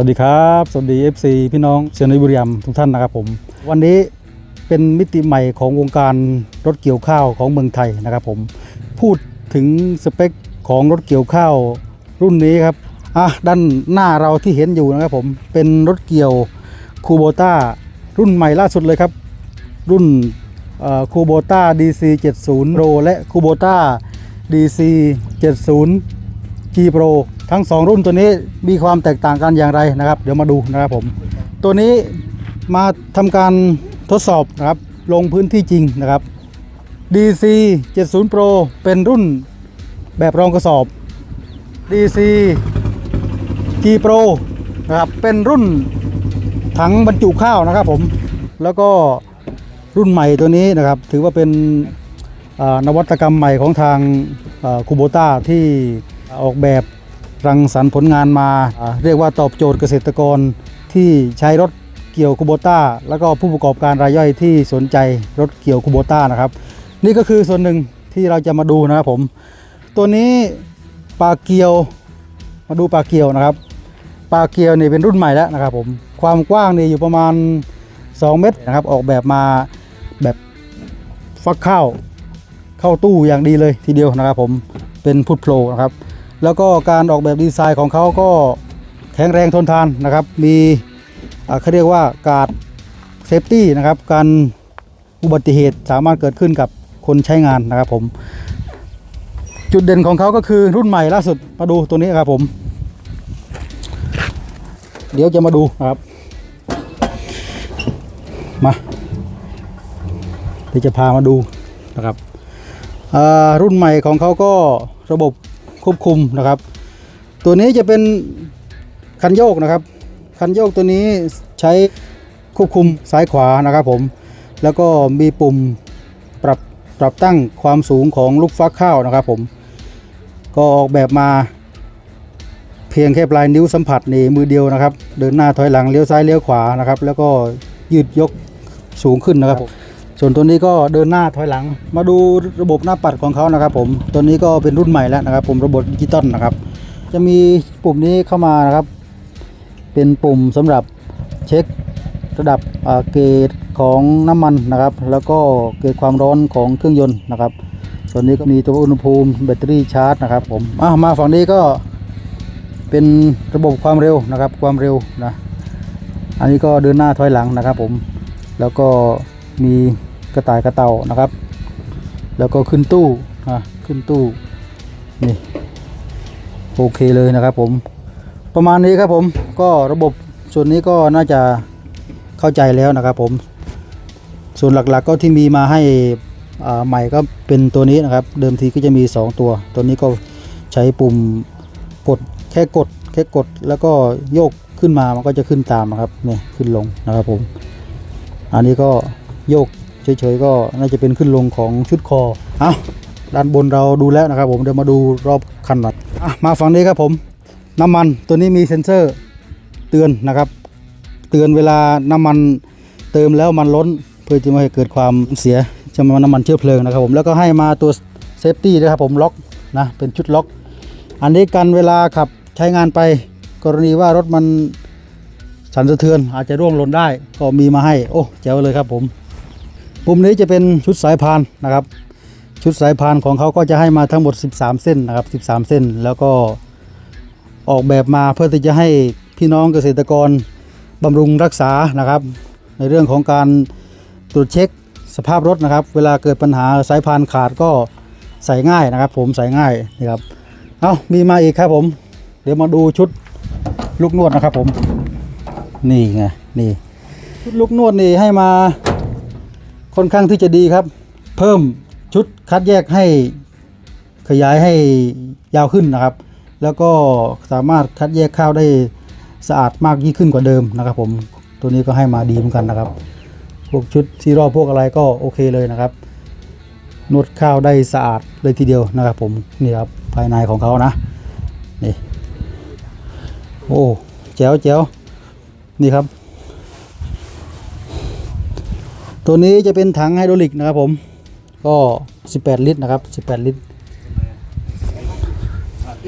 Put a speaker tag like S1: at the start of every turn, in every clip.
S1: วัสดีครับ สวัสดี FC พี่น้องเชียงในบุรีรัมย์ทุกท่านนะครับผม วันนี้เป็นมิติใหม่ของวงการรถเกี่ยวข้าวของเมืองไทยนะครับผม พูดถึงสเปคของรถเกี่ยวข้าวรุ่นนี้ครับอะด้านหน้าเราที่เห็นอยู่นะครับผมเป็นรถเกี่ยวคูโบต้ารุ่นใหม่ล่าสุดเลยครับ รุ่นคูโบต้า DC 70 Pro และคูโบต้า DC 70 G Pro ทั้ง 2 รุ่นตัวนี้มีความแตกต่างกันอย่างไรนะครับ เดี๋ยวมาดูนะครับผม ตัวนี้มาทำการทดสอบนะครับลงพื้นที่จริงนะครับ DC 70 Pro เป็นรุ่นแบบรองกระสอบ DC G Pro นะครับเป็นรุ่นถังบรรจุข้าวนะครับผมแล้วก็รุ่นใหม่ตัวนี้นะครับ ถือว่าเป็นนวัตกรรมใหม่ของทางคูโบต้าที่ออกแบบ รังสรรค์ผลงานมา เรียกว่าตอบโจทย์เกษตรกรที่ใช้รถเกี่ยวคูโบต้า แล้วก็ผู้ประกอบการรายย่อยที่สนใจรถเกี่ยวคูโบต้านะครับ นี่ก็คือส่วนหนึ่งที่เราจะมาดูนะครับผม ตัวนี้ปลาเกียวมาดูปลาเกียวนะครับปลาเกียวนี่เป็นรุ่นใหม่แล้วนะครับผมความกว้างนี่อยู่ประมาณ 2 เมตรนะครับ ออกแบบมาแบบฟักข้าวเข้าตู้อย่างดีเลยทีเดียวนะครับผมเป็นพุทโพลนะครับ แล้วก็การออกแบบดีไซน์ของเขาก็แข็งแรงทนทานนะครับ มีเขาเรียกว่าการ์ดเซฟตี้นะครับการอุบัติเหตุสามารถเกิดขึ้นกับคนใช้งานนะครับผม จุดเด่นของเขาก็คือรุ่นใหม่ล่าสุดมาดูตัวนี้ครับผม เดี๋ยวจะมาดูครับ มาเดี๋ยวจะพามาดูนะครับรุ่นใหม่ของเขาก็ระบบ ควบคุมนะครับ ตัวนี้จะเป็นคันโยกนะครับ คันโยกตัวนี้ใช้ควบคุมซ้ายขวานะครับผม แล้วก็มีปุ่มปรับปรับตั้งความสูงของลูกฟักข้าวนะครับผม ก็ออกแบบมาเพียงแค่ปลายนิ้วสัมผัสนี่มือเดียวนะครับ เดินหน้าถอยหลังเลี้ยวซ้ายเลี้ยวขวานะครับ แล้วก็ยืดยกสูงขึ้นนะครับ ส่วนตัวนี้ก็เดินหน้าถอยหลัง มาดูระบบหน้าปัดของเขานะครับ ผมตัวนี้ก็เป็นรุ่นใหม่แล้วนะครับ ผมระบบดิจิตอลนะครับ จะมีปุ่มนี้เข้ามานะครับ เป็นปุ่มสำหรับเช็คระดับอ่าเกรดของน้ำมันนะครับ แล้วก็เกรดความร้อนของเครื่องยนต์นะครับ ส่วนนี้ก็มีตัวอุณหภูมิแบตเตอรี่ชาร์จนะครับ ผมมาฝั่งนี้ก็เป็นระบบความเร็วนะครับ ความเร็วนะอันนี้ก็เดินหน้าถอยหลังนะครับ ผมแล้วก็มี กระต่ายกระเต่านะครับ แล้วก็ขึ้นตู้อะขึ้นตู้นี่โอเคเลยนะครับผมประมาณนี้ครับผมก็ระบบส่วนนี้ก็น่าจะเข้าใจแล้วนะครับผมส่วนหลักๆก็ที่มีมาให้ใหม่ก็เป็นตัวนี้นะครับ เดิมทีก็จะมี 2 ตัว ตัวนี้ก็ใช้ปุ่มกดแค่กดแค่กดแล้วก็โยกขึ้นมามันก็จะขึ้นตามนะครับเนี่ยขึ้นลงนะครับผม อันนี้ก็โยก เฉยๆก็น่าจะเป็นขึ้นลงของชุดคอเอาด้านบนเราดูแล้วนะครับ ผมเดี๋ยวมาดูรอบคันหน่อยอะมาฝั่งนี้ครับผม น้ำมันตัวนี้มีเซ็นเซอร์เตือนนะครับ เตือนเวลาน้ำมันเติมแล้วมันล้นเพื่อจะไม่ให้เกิดความเสียจะมาน้ำมันเชื้อเพลิงนะครับผมแล้วก็ให้มาตัวเซฟตี้นะครับผมล็อกนะเป็นชุดล็อก อันนี้กันเวลาขับใช้งานไปกรณีว่ารถมันสั่นสะเทือนอาจจะร่วงหล่นได้ก็มีมาให้ โอ้แจ๋วเลยครับผม ปุ่มนี้จะเป็นชุดสายพานนะครับ ชุดสายพานของเขาก็จะให้มาทั้งหมด 13 เส้นนะครับ 13 เส้น แล้วก็ออกแบบมาเพื่อที่จะให้พี่น้องเกษตรกรบำรุงรักษานะครับ ในเรื่องของการตรวจเช็คสภาพรถนะครับ เวลาเกิดปัญหาสายพานขาดก็ใส่ง่ายนะครับ ผมใส่ง่ายนะครับเอามีมาอีกครับผม เดี๋ยวมาดูชุดลูกนวดนะครับผม นี่ไงนี่ชุดลูกนวดนี่ให้มา ค่อนข้างที่จะดีครับ เพิ่มชุดคัดแยกให้ขยายให้ยาวขึ้นนะครับ แล้วก็สามารถคัดแยกข้าวได้สะอาดมากยิ่งขึ้นกว่าเดิมนะครับ ผมตัวนี้ก็ให้มาดีเหมือนกันนะครับ พวกชุดซีรอพวกอะไรก็โอเคเลยนะครับนวดข้าวได้สะอาดเลยทีเดียวนะครับผมนี่ครับภายในของเขานะนี่โอ้แจ๋วแจ๋วนี่ครับ ตัวนี้จะเป็นถังไฮดรอลิกนะครับผมก็ 18 ลิตรนะครับ 18 ลิตร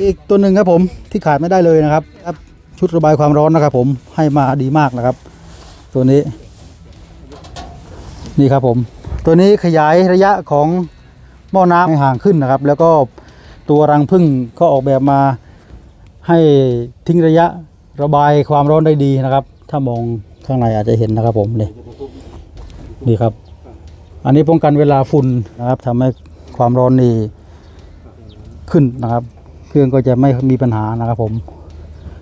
S1: อีกตัวหนึ่งครับผมที่ขาดไม่ได้เลยนะครับ ชุดระบายความร้อนนะครับ ผมให้มาดีมากนะครับ ตัวนี้ นี่ครับผม ตัวนี้ขยายระยะของหม้อน้ำให้ห่างขึ้นนะครับ แล้วก็ตัวรังผึ้งก็ออกแบบมาให้ทิ้งระยะระบายความร้อนได้ดีนะครับ ถ้ามองข้างในอาจจะเห็นนะครับผมนี่ นี่ครับ อันนี้ป้องกันเวลาฝุ่นนะครับทำให้ความร้อนนี่ขึ้นนะครับ เครื่องก็จะไม่มีปัญหานะครับผม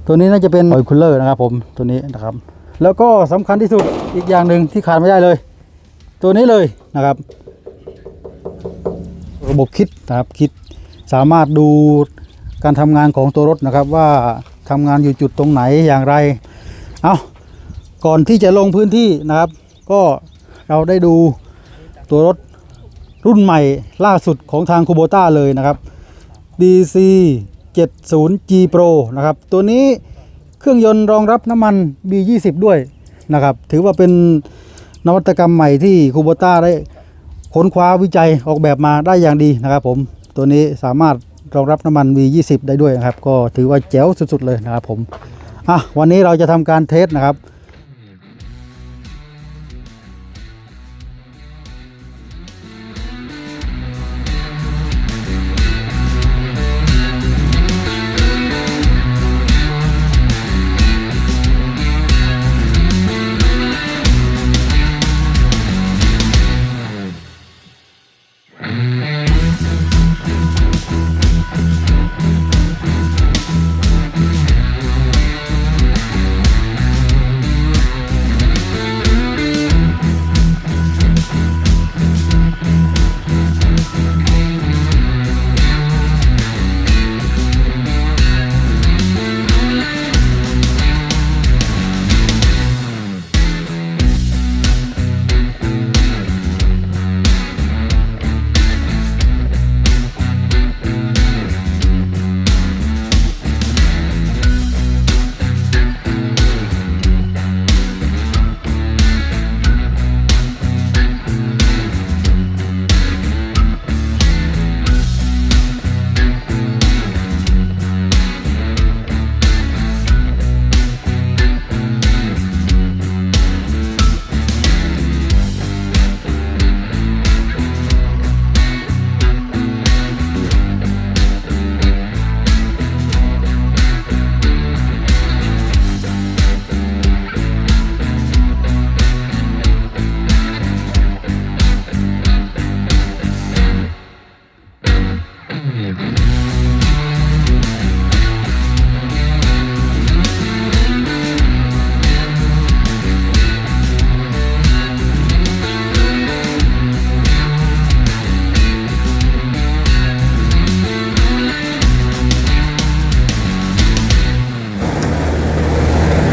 S1: ตัวนี้น่าจะเป็นออยคูลเลอร์นะครับ ผมตัวนี้นะครับ แล้วก็สำคัญที่สุดอีกอย่างหนึ่งที่ขาดไม่ได้เลย ตัวนี้เลยนะครับ ระบบคิดนะครับคิดสามารถดูการทำงานของตัวรถนะครับ ว่าทำงานอยู่จุดตรงไหนอย่างไร เอาก่อนที่จะลงพื้นที่นะครับ ก็ เราได้ดูตัวรถรุ่นใหม่ล่าสุดของทางคูโบต้าเลยนะครับ DC 70 G Pro นะครับ ตัวนี้เครื่องยนต์รองรับน้ำมัน B20 ด้วยนะครับ ถือว่าเป็นนวัตกรรมใหม่ที่คูโบต้าได้ค้นคว้าวิจัยออกแบบมาได้อย่างดีนะครับผม ตัวนี้สามารถรองรับน้ำมัน V20 ได้ด้วยนะครับ ก็ถือว่าแจ๋วสุดๆเลยนะครับผม อะ วันนี้เราจะทำการเทสนะครับ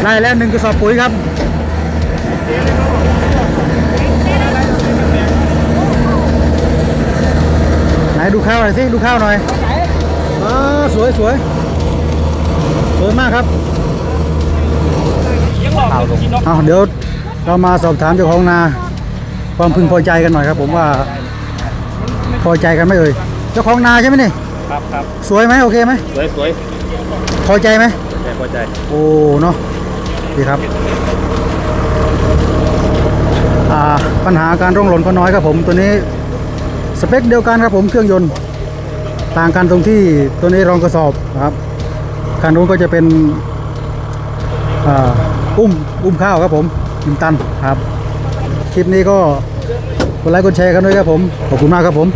S1: ได้แล้วหนึ่งกระสอบปุ๋ยครับไหนดูข้าวหน่อยสิดูข้าวหน่อยอ่าสวยสวยสวยมากครับเอาเดี๋ยวเรามาสอบถามเจ้าของนา ความพึงพอใจกันหน่อยครับ ผมว่า พอใจกันไหมเอ่ยเจ้าของนาใช่ไหมนี่
S2: ครับครับ
S1: สวยไหมโอเคไหม
S2: สวยสวย
S1: พอใจไหม
S2: ใจพอใจ
S1: โอ้เนาะ ดีครับอ่าปัญหาการร่องหล่นก็น้อยครับผมตัวนี้สเปคเดียวกันครับผมเครื่องยนต์ต่างกันตรงที่ตัวนี้รองกระสอบนะครับคันนู้นก็จะเป็นอ่าอุ้มอุ้มข้าวครับผมหนึ่งตันครับ คลิปนี้ก็กดไลค์กดแชร์กันด้วยครับผม ขอบคุณมากครับผม